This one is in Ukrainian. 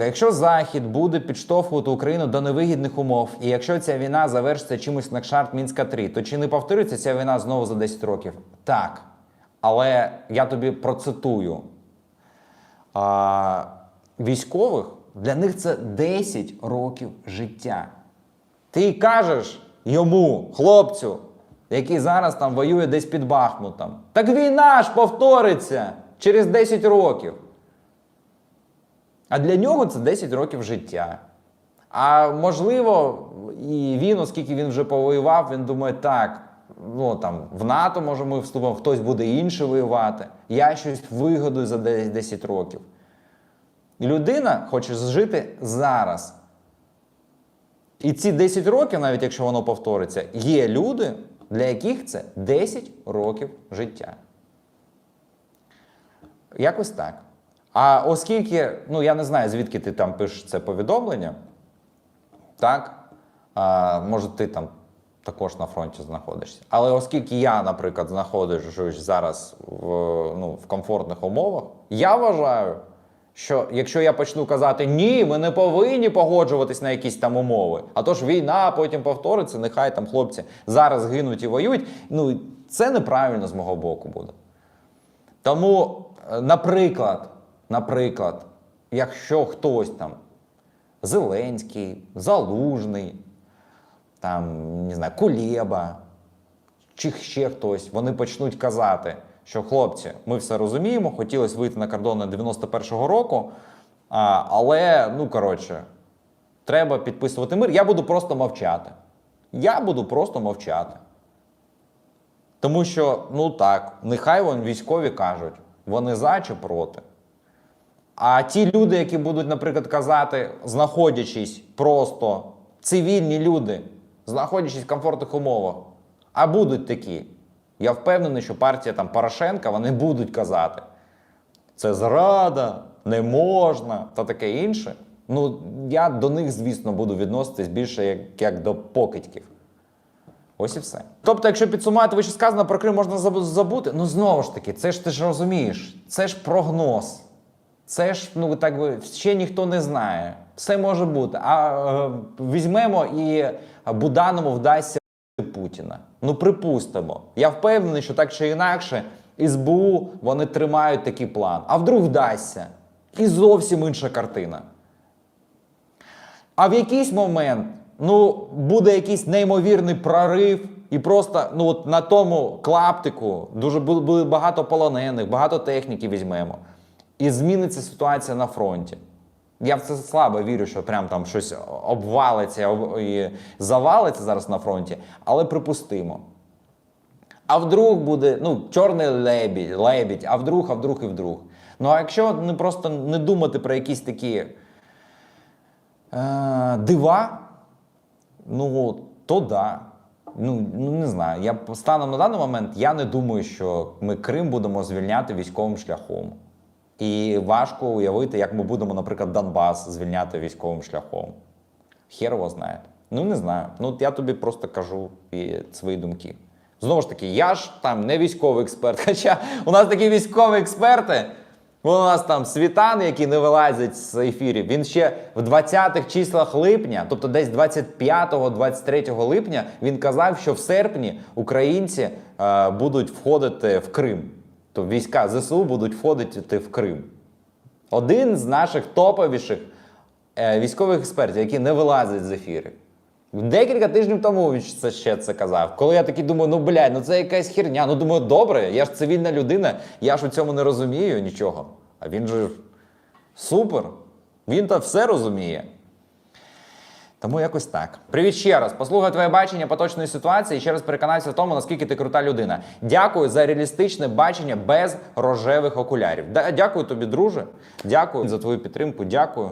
Якщо Захід буде підштовхувати Україну до невигідних умов, і якщо ця війна завершиться чимось на кшарт Мінська 3, то чи не повториться ця війна знову за 10 років? Так. Але я тобі процитую. А, військових для них це 10 років життя. Ти кажеш йому, хлопцю, який зараз там воює десь під Бахмутом. Так війна ж повториться через 10 років. А для нього це 10 років життя. А можливо, і він, оскільки він вже повоював, він думає, так, ну там в НАТО може ми вступимо, хтось буде інший воювати. Я щось вигодую за 10 10 років. І людина хоче жити зараз. І ці 10 років, навіть якщо воно повториться, є люди, для яких це 10 років життя. Якось так. А оскільки, ну я не знаю, звідки ти там пишеш це повідомлення, так? А, може, ти там також на фронті знаходишся. Але оскільки я, наприклад, знаходжусь зараз в, ну, в комфортних умовах, я вважаю, що якщо я почну казати ні, ми не повинні погоджуватись на якісь там умови, а то ж війна потім повториться, нехай там хлопці зараз гинуть і воюють. Ну це неправильно з мого боку буде. Тому, е, наприклад, наприклад, якщо хтось там Зеленський, Залужний, там, не знаю, Кулєба, чи ще хтось, вони почнуть казати, що хлопці, ми все розуміємо, хотілося вийти на кордони 91-го року, але, ну коротше, треба підписувати мир. Я буду просто мовчати. Я буду просто мовчати. Тому що, ну так, нехай вон військові кажуть, вони за чи проти. А ті люди, які будуть, наприклад, казати, знаходячись просто цивільні люди, знаходячись в комфортних умовах, а будуть такі. Я впевнений, що партія там Порошенка вони будуть казати. Це зрада, не можна та таке інше. Ну, я до них, звісно, буду відноситись більше як, як до покидьків. Ось і все. Тобто, якщо підсумувати вище сказано про Крим можна забути, ну знову ж таки, це ж ти ж розумієш, це ж прогноз. Це ж, ну так би, ще ніхто не знає. Все може бути. А е, візьмемо і Буданому вдасться Путіна. Ну, припустимо. Я впевнений, що так чи інакше, СБУ вони тримають такий план. А вдруг вдасться? І зовсім інша картина. А в якийсь момент ну, буде якийсь неймовірний прорив, і просто ну, от на тому клаптику дуже буде багато полонених, багато техніки візьмемо. І зміниться ситуація на фронті. Я в це слабо вірю, що прям там щось обвалиться і завалиться зараз на фронті, але припустимо. А вдруг буде ну, чорний лебідь, лебідь, а вдруг, а вдруг і вдруг. Ну а якщо не просто не думати про якісь такі е, дива, ну то да. Ну, ну не знаю. Я станом на даний момент я не думаю, що ми Крим будемо звільняти військовим шляхом. І важко уявити, як ми будемо, наприклад, Донбас звільняти військовим шляхом. Хер його знає. Ну не знаю. Ну я тобі просто кажу і свої думки. Знову ж таки, я ж там не військовий експерт. Хоча у нас такі військові експерти. У нас там світан, який не вилазить з ефірів. Він ще в 20-х числах липня, тобто десь 25-23 липня, він казав, що в серпні українці е, будуть входити в Крим. То війська ЗСУ будуть входити в Крим. Один з наших топовіших е, військових експертів, які не вилазять з ефірів. Декілька тижнів тому він це ще це казав. Коли я такий думаю, ну блядь, ну це якась херня. Ну думаю, добре, я ж цивільна людина, я ж у цьому не розумію нічого. А він же супер. Він то все розуміє. Тому якось так. Привіт ще раз. Послухай твоє бачення поточної ситуації і ще раз переконайся в тому, наскільки ти крута людина. Дякую за реалістичне бачення без рожевих окулярів. Дякую тобі, друже. Дякую за твою підтримку. Дякую.